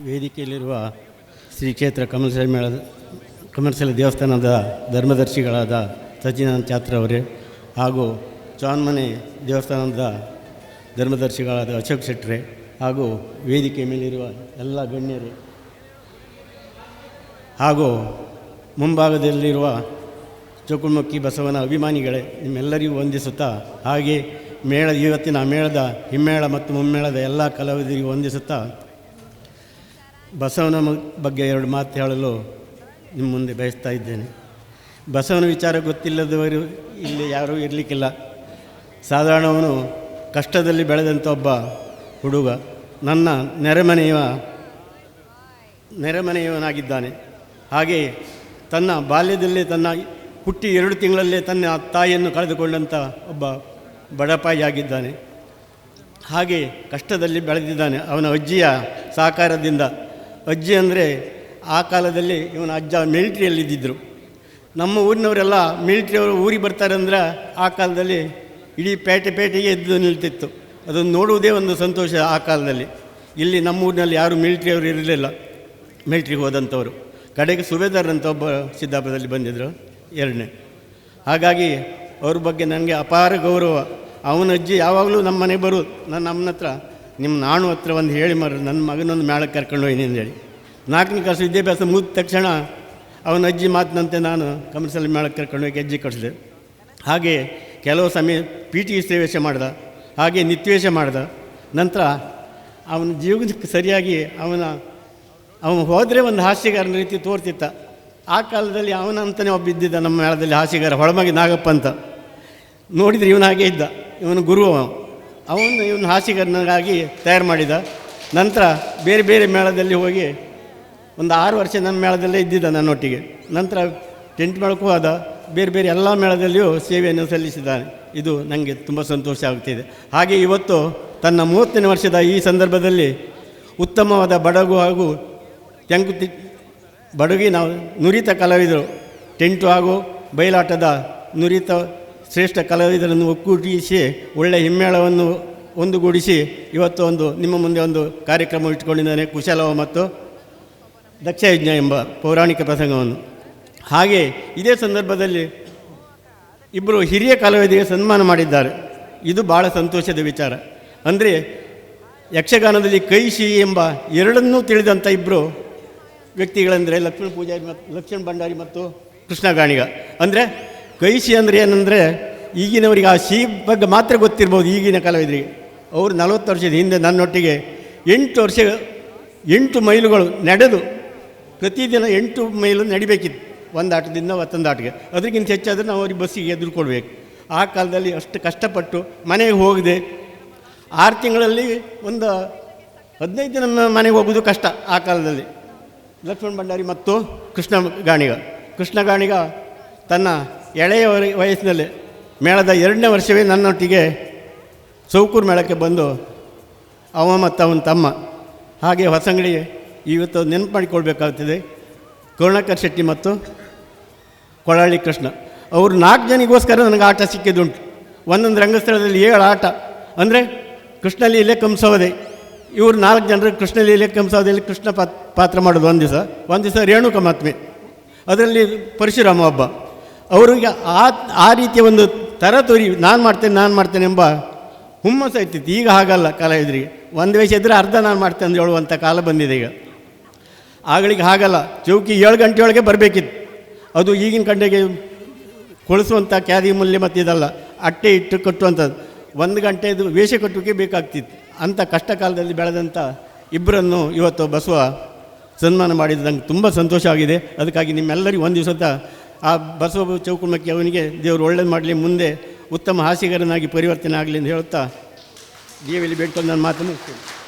ವೇದಿಕೆಯಲ್ಲಿರುವ ಶ್ರೀ ಕ್ಷೇತ್ರ ಕಮಲಸಲ ಮೇಳ ಕಮಲಸಲ ದೇವಸ್ಥಾನದ ಧರ್ಮದರ್ಶಿಗಳಾದ ಸಚಿದಾನಂದ ಚಾತ್ರ ಅವರೇ ಹಾಗೂ ಚಾನ್ಮನೆ ದೇವಸ್ಥಾನದ ಧರ್ಮದರ್ಶಿಗಳಾದ ಅಶೋಕ್ ಶೆಟ್ರೆ ಹಾಗೂ ವೇದಿಕೆ ಮೇಲಿರುವ ಎಲ್ಲ ಗಣ್ಯರು ಹಾಗೂ ಮುಂಭಾಗದಲ್ಲಿರುವ ಚೌಕುಮುಖಿ ಬಸವನ ಅಭಿಮಾನಿಗಳೇ ನಿಮ್ಮೆಲ್ಲರಿಗೂ ವಂದಿಸುತ್ತಾ ಹಾಗೆ ಮೇಳ, ಇವತ್ತಿನ ಮೇಳದ ಹಿಮ್ಮೇಳ ಮತ್ತು ಮುಮ್ಮೇಳದ ಎಲ್ಲ ಕಲಾವಿದರಿಗೂ ವಂದಿಸುತ್ತಾ ಬಸವನ ಬಗ್ಗೆ ಎರಡು ಮಾತು ಹೇಳಲು ನಿಮ್ಮ ಮುಂದೆ ಬಯಸ್ತಾ ಇದ್ದೇನೆ. ಬಸವನ ವಿಚಾರ ಗೊತ್ತಿಲ್ಲದವರು ಇಲ್ಲಿ ಯಾರೂ ಇರಲಿಕ್ಕಿಲ್ಲ. ಸಾಧಾರಣವನು ಕಷ್ಟದಲ್ಲಿ ಬೆಳೆದಂಥ ಒಬ್ಬ ಹುಡುಗ. ನನ್ನ ನೆರೆಮನೆಯ, ನೆರೆಮನೆಯವನಾಗಿದ್ದಾನೆ. ಹಾಗೆ ತನ್ನ ಬಾಲ್ಯದಲ್ಲೇ ತನ್ನ ಹುಟ್ಟಿ ಎರಡು ತಿಂಗಳಲ್ಲೇ ತನ್ನ ತಾಯಿಯನ್ನು ಕಳೆದುಕೊಂಡಂಥ ಒಬ್ಬ ಬಡಪಾಯಿಯಾಗಿದ್ದಾನೆ. ಹಾಗೆ ಕಷ್ಟದಲ್ಲಿ ಬೆಳೆದಿದ್ದಾನೆ. ಅವನ ಅಜ್ಜಿಯ ಸಹಕಾರದಿಂದ ಅಜ್ಜಿ ಅಂದರೆ ಆ ಕಾಲದಲ್ಲಿ ಇವನ ಅಜ್ಜ ಮಿಲಿಟ್ರಿಯಲ್ಲಿದ್ದಿದ್ದರು ನಮ್ಮ ಊರಿನವರೆಲ್ಲ ಮಿಲಿಟ್ರಿಯವರು ಊರಿಗೆ ಬರ್ತಾರೆ ಅಂದ್ರೆ ಆ ಕಾಲದಲ್ಲಿ ಇಡೀ ಪೇಟೆ ಪೇಟೆಗೆ ಎದ್ದು ನಿಲ್ತಿತ್ತು. ಅದನ್ನು ನೋಡುವುದೇ ಒಂದು ಸಂತೋಷ ಆ ಕಾಲದಲ್ಲಿ. ಇಲ್ಲಿ ನಮ್ಮ ಊರಿನಲ್ಲಿ ಯಾರು ಮಿಲಿಟ್ರಿಯವರು ಇರಲಿಲ್ಲ. ಮಿಲಿಟ್ರಿಗೆ ಹೋದಂಥವರು. ಕಡೆಗೆ ಸುಬೇದಾರ್ ಅಂತ ಒಬ್ಬ ಸಿದ್ದಾಪುರದಲ್ಲಿ ಬಂದಿದ್ದರು ಎರಡನೇ. ಹಾಗಾಗಿ ಅವ್ರ ಬಗ್ಗೆ ನನಗೆ ಅಪಾರ ಗೌರವ. ಅವನ ಅಜ್ಜಿ ಯಾವಾಗಲೂ ನಮ್ಮ ಮನೆಗೆ ಬರೋದು ನಾನು ಅಮ್ಮನ ಹತ್ರ ನಿಮ್ಮ ನಾಣು ಹತ್ರ ಒಂದು ಹೇಳಿ ಮರ ನನ್ನ ಮಗನೊಂದು ಮೇಳಕ್ಕೆ ಕರ್ಕೊಂಡು ಹೋಯ್ನಿ ಅಂತೇಳಿ ನಾಲ್ಕನೇ ಕ್ಲಾಸ್ ವಿದ್ಯಾಭ್ಯಾಸ ಮುಗಿದ ತಕ್ಷಣ ಅವನ ಅಜ್ಜಿ ಮಾತಿನಂತೆ ನಾನು ಕಮರ್ಸಲ್ಲಿ ಮೇಳಕ್ಕೆ ಕರ್ಕೊಂಡು ಹೋಗಿ ಅಜ್ಜಿ ಕಳಿಸಿದೆ ಹಾಗೆ ಕೆಲವು ಸಮಯ ಪಿ ಟಿ ಸೇವೇಶ ಮಾಡ್ದ, ಹಾಗೆ ನಿತ್ಯವೇಶ ಮಾಡ್ದ. ನಂತರ ಅವನ ಜೀವನಕ್ಕೆ ಸರಿಯಾಗಿ ಅವನ, ಅವನು ಹೋದರೆ ಒಂದು ಹಾಸ್ಯಗಾರನ ರೀತಿ ತೋರ್ತಿತ್ತ. ಆ ಕಾಲದಲ್ಲಿ ಅವನ ಅಂತಲೇ ಒಬ್ಬ ಇದ್ದಿದ್ದ ನಮ್ಮ ಮೇಳದಲ್ಲಿ ಹಾಸ್ಯಗಾರ, ಹೊಳಮಗಿ ನಾಗಪ್ಪ ಅಂತ. ನೋಡಿದರೆ ಇವನು ಹಾಗೆ ಇದ್ದ, ಇವನು ಗುರು ಅವ ಅವನು ಇವನು ಹಾಸಿಗನಾಗಿ ತಯಾರು ಮಾಡಿದ. ನಂತರ ಬೇರೆ ಬೇರೆ ಮೇಳದಲ್ಲಿ ಹೋಗಿ ಒಂದು ಆರು ವರ್ಷ ನನ್ನ ಮೇಳದಲ್ಲೇ ಇದ್ದಿದ್ದ ನನ್ನೊಟ್ಟಿಗೆ. ನಂತರ ಟೆಂಟ್ ಮೇಳಕ್ಕೂ ಆದ ಬೇರೆ ಬೇರೆ ಎಲ್ಲ ಮೇಳದಲ್ಲಿಯೂ ಸೇವೆಯನ್ನು ಸಲ್ಲಿಸಿದ್ದಾನೆ. ಇದು ನನಗೆ ತುಂಬ ಸಂತೋಷ ಆಗ್ತಿದೆ. ಹಾಗೆ ಇವತ್ತು ತನ್ನ ಮೂವತ್ತನೇ ವರ್ಷದ ಈ ಸಂದರ್ಭದಲ್ಲಿ ಉತ್ತಮವಾದ ಬಡಗು ಹಾಗೂ ತೆಂಕುತಿ ಬಡಗಿ ನಾವು ನುರಿತ ಕಲಾವಿದರು. ಟೆಂಟು ಹಾಗೂ ಬಯಲಾಟದ ನುರಿತ ಶ್ರೇಷ್ಠ ಕಲಾವಿದರನ್ನು ಒಕ್ಕೂಟಿಸಿ ಒಳ್ಳೆಯ ಹಿಮ್ಮೇಳವನ್ನು ಒಂದುಗೂಡಿಸಿ ಇವತ್ತು ಒಂದು, ನಿಮ್ಮ ಮುಂದೆ ಒಂದು ಕಾರ್ಯಕ್ರಮ ಇಟ್ಟುಕೊಂಡಿದ್ದಾನೆ, ಕುಶಲವ ಮತ್ತು ದಕ್ಷಯಜ್ಞ ಎಂಬ ಪೌರಾಣಿಕ ಪ್ರಸಂಗವನ್ನು. ಹಾಗೆ ಇದೇ ಸಂದರ್ಭದಲ್ಲಿ ಇಬ್ಬರು ಹಿರಿಯ ಕಲಾವಿದರಿಗೆ ಸನ್ಮಾನ ಮಾಡಿದ್ದಾರೆ. ಇದು ಭಾಳ ಸಂತೋಷದ ವಿಚಾರ. ಅಂದರೆ ಯಕ್ಷಗಾನದಲ್ಲಿ ಕೈಶಿ ಎಂಬ ಎರಡನ್ನೂ ತಿಳಿದಂಥ ಇಬ್ಬರು ವ್ಯಕ್ತಿಗಳೆಂದರೆ ಲಕ್ಷ್ಮಣ ಪೂಜಾರಿ ಮತ್ತು ಲಕ್ಷ್ಮಣ ಭಂಡಾರಿ ಮತ್ತು ಕೃಷ್ಣ ಗಾಣಿಗ. ಅಂದರೆ ಕೈಶಿ ಅಂದರೆ ಏನಂದರೆ ಈಗಿನವರಿಗೆ ಆ ಸಿ ಬಗ್ಗೆ ಮಾತ್ರ ಗೊತ್ತಿರ್ಬೋದು ಈಗಿನ ಕಲಾವಿದರಿಗೆ. ಅವರು ನಲವತ್ತು ವರ್ಷದ ಹಿಂದೆ ನನ್ನೊಟ್ಟಿಗೆ ಎಂಟು ವರ್ಷ, ಎಂಟು ಮೈಲುಗಳು ನಡೆದು ಪ್ರತಿದಿನ ಎಂಟು ಮೈಲು ನಡಿಬೇಕಿತ್ತು. ಒಂದು ಆಟದಿಂದ ಮತ್ತೊಂದು ಆಟಕ್ಕೆ. ಅದಕ್ಕಿಂತ ಹೆಚ್ಚಾದರೆ ನಾವು ಅವ್ರಿಗೆ ಬಸ್ಸಿಗೆ ಎದುರು ಕೊಡಬೇಕು ಆ ಕಾಲದಲ್ಲಿ ಅಷ್ಟು ಕಷ್ಟಪಟ್ಟು ಮನೆಗೆ ಹೋಗದೆ ಆರು ತಿಂಗಳಲ್ಲಿ ಒಂದು ಹದಿನೈದು ದಿನ ಮನೆಗೆ ಹೋಗೋದು ಕಷ್ಟ ಆ ಕಾಲದಲ್ಲಿ. ಲಕ್ಷ್ಮಣ ಭಂಡಾರಿ ಮತ್ತು ಕೃಷ್ಣ ಗಾಣಿಗ. ಕೃಷ್ಣ ಗಾಣಿಗ ತನ್ನ ಎಳೆಯ ವಯ- ವಯಸ್ಸಿನಲ್ಲಿ ಮೇಳದ ಎರಡನೇ ವರ್ಷವೇ ನನ್ನೊಟ್ಟಿಗೆ ಚೌಕೂರು ಮೇಳಕ್ಕೆ ಬಂದು ಅವ ಮತ್ತು ಅವನ ತಮ್ಮ ಹಾಗೆ ಹೊಸಂಗಡಿ ಇವತ್ತು ನೆನಪು ಮಾಡಿಕೊಳ್ಬೇಕಾಗ್ತದೆ. ಕರುಣಾಕರ್ ಶೆಟ್ಟಿ ಮತ್ತು ಕೊಳಾಳಿ ಕೃಷ್ಣ. ಅವರು ನಾಲ್ಕು ಜನಿಗೋಸ್ಕರ ನನಗೆ ಆಟ ಸಿಕ್ಕಿದ್ದುಂಟು. ಒಂದೊಂದು ರಂಗಸ್ಥಳದಲ್ಲಿ ಏಳು ಆಟ. ಅಂದರೆ ಕೃಷ್ಣ ಲೀಲೆ ಕಂಸವದೆ. ಇವರು ನಾಲ್ಕು ಜನರು ಕೃಷ್ಣ ಲೀಲೆ ಕಂಸವದಲ್ಲಿ ಕೃಷ್ಣ ಪಾತ್, ಪಾತ್ರ ಮಾಡೋದು ಒಂದು ದಿವಸ. ಒಂದು ದಿವಸ ರೇಣುಕ ಮಾತ್ಮೆ ಅದರಲ್ಲಿ ಪರಶುರಾಮ ಹಬ್ಬ ಅವರಿಗೆ ಆ ಆ ರೀತಿಯ ಒಂದು ತರತೋರಿ ನಾನು ಮಾಡ್ತೇನೆ ನಾನು ಮಾಡ್ತೇನೆ ಎಂಬ ಹುಮ್ಮಸ್ಸು ಇರ್ತಿತ್ತು ಈಗ ಹಾಗಲ್ಲ ಕಲಾವಿದರಿಗೆ. ಒಂದು ವೇಷ ಇದ್ದರೆ ಅರ್ಧ ನಾನು ಮಾಡ್ತೇನೆ ಅಂತ ಹೇಳುವಂಥ ಕಾಲ ಬಂದಿದೆ ಈಗ. ಆಗಳಿಗೆ ಹಾಗಲ್ಲ. ಚೌಕಿ ಏಳು ಗಂಟೆಯೊಳಗೆ ಬರಬೇಕಿತ್ತು. ಅದು ಈಗಿನ ಕಂಡೆಗೆ ಕೊಳಿಸುವಂಥ ಕ್ಯಾದಿ ಮೂಲ್ಯ ಮತ್ತು ಇದಲ್ಲ. ಅಟ್ಟೆ ಇಟ್ಟು ಕಟ್ಟುವಂಥದ್ದು ಒಂದು ಗಂಟೆದು ವೇಷ ಕಟ್ಟುವಿಕೆ ಬೇಕಾಗ್ತಿತ್ತು. ಅಂಥ ಕಷ್ಟ ಕಾಲದಲ್ಲಿ ಬೆಳೆದಂಥ ಇಬ್ಬರನ್ನು ಇವತ್ತು ಬಸವ ಸನ್ಮಾನ ಮಾಡಿದ್ದು ನಂಗೆ ತುಂಬ ಸಂತೋಷ ಆಗಿದೆ. ಅದಕ್ಕಾಗಿ ನಿಮ್ಮೆಲ್ಲರಿಗೂ ಒಂದು ದಿವಸದ ಆ ಬಸವ ಚೌಕುಮಕ್ಕಿ ಅವನಿಗೆ ದೇವರು ಒಳ್ಳೇದು ಮಾಡಲಿ, ಮುಂದೆ ಉತ್ತಮ ಹಾಸಿಗರನಾಗಿ ಪರಿವರ್ತನೆ ಆಗಲಿ ಅಂತ ಹೇಳುತ್ತಾ ದೇವಿಯಲ್ಲಿ ಬೇಡ್ಕೊಂಡು ನಾನು ಮಾತನ್ನು ಮುಗಿಸ್ತೇನೆ.